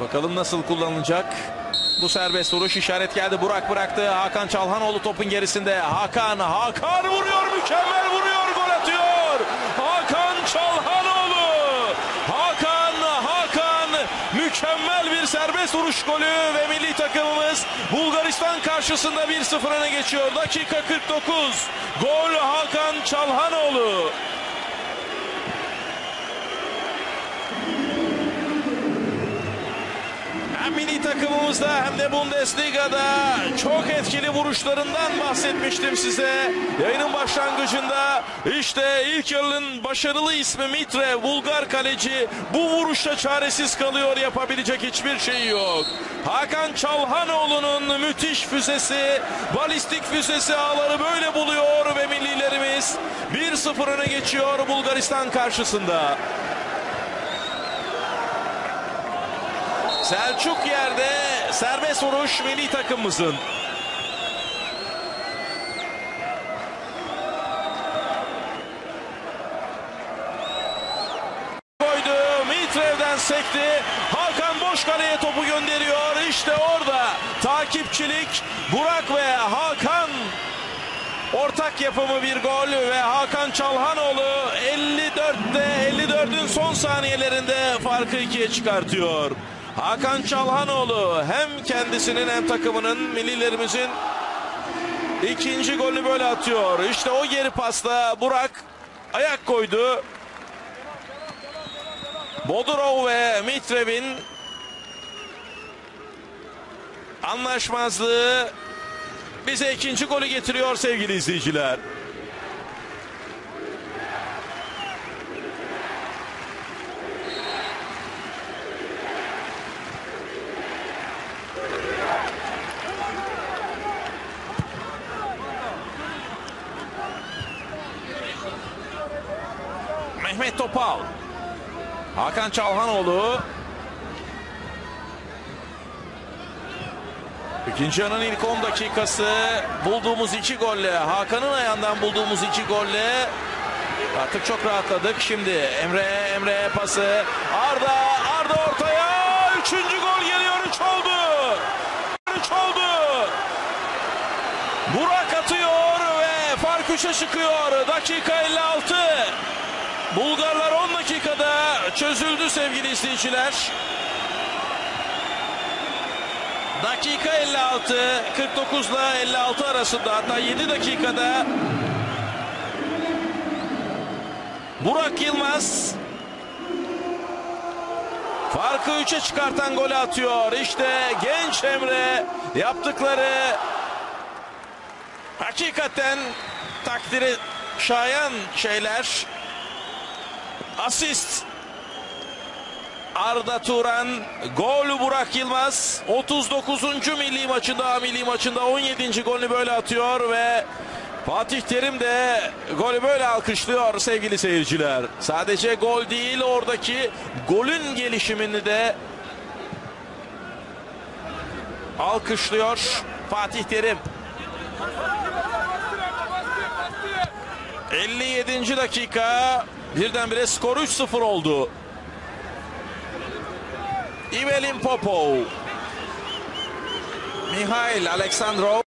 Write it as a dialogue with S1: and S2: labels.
S1: Bakalım nasıl kullanılacak. Bu serbest vuruş işaret geldi. Burak bıraktı. Hakan Çalhanoğlu topun gerisinde. Hakan, Hakan vuruyor. Mükemmel vuruyor. Gol atıyor. Hakan Çalhanoğlu. Hakan, Hakan mükemmel bir serbest vuruş golü ve milli takımımız Bulgaristan karşısında 1-0 öne geçiyor. Dakika 49. Gol Hakan Çalhanoğlu. Hem milli takımımızda hem de Bundesliga'da çok etkili vuruşlarından bahsetmiştim size. Yayının başlangıcında işte ilk yarının başarılı ismi Mitre, Bulgar kaleci bu vuruşta çaresiz kalıyor yapabilecek hiçbir şey yok. Hakan Çalhanoğlu'nun müthiş füzesi, balistik füzesi ağları böyle buluyor ve millilerimiz 1-0 öne geçiyor Bulgaristan karşısında. Selçuk yerde serbest vuruş milli takımımızın. Koydu. Mitrev'den sekti. Hakan boş kaleye topu gönderiyor. İşte orada takipçilik Burak ve Hakan Ortak yapımı bir gol ve Hakan Çalhanoğlu 54'te 54'ün son saniyelerinde farkı ikiye çıkartıyor. Hakan Çalhanoğlu hem kendisinin hem takımının millilerimizin ikinci golünü böyle atıyor. İşte o geri pasta Burak ayak koydu. Bodurov ve Mitrev'in anlaşmazlığı bize ikinci golü getiriyor sevgili izleyiciler. Mehmet Topal. Hakan Çalhanoğlu. İkinci yarının ilk 10 dakikası bulduğumuz iki golle, Hakan'ın ayağından bulduğumuz iki golle artık çok rahatladık. Şimdi Emre, Emre pası, Arda, Arda ortaya, üçüncü gol geliyor, üç oldu. Üç oldu. Burak atıyor ve fark üçe çıkıyor. Dakika 56. Bulgarlar 10 dakikada çözüldü sevgili izleyiciler. Dakika 56, 49 ile 56 arasında hatta 7 dakikada Burak Yılmaz farkı 3'e çıkartan golü atıyor. İşte genç Emre yaptıkları hakikaten takdiri şayan şeyler. Asist Arda Turan, gol Burak Yılmaz. 39. milli maçında, milli maçında 17. golünü böyle atıyor ve Fatih Terim de golü böyle alkışlıyor sevgili seyirciler. Sadece gol değil oradaki golün gelişimini de alkışlıyor Fatih Terim. 57. dakika birdenbire skor 3-0 oldu. Ivelin Popov. Mihail Aleksandrov.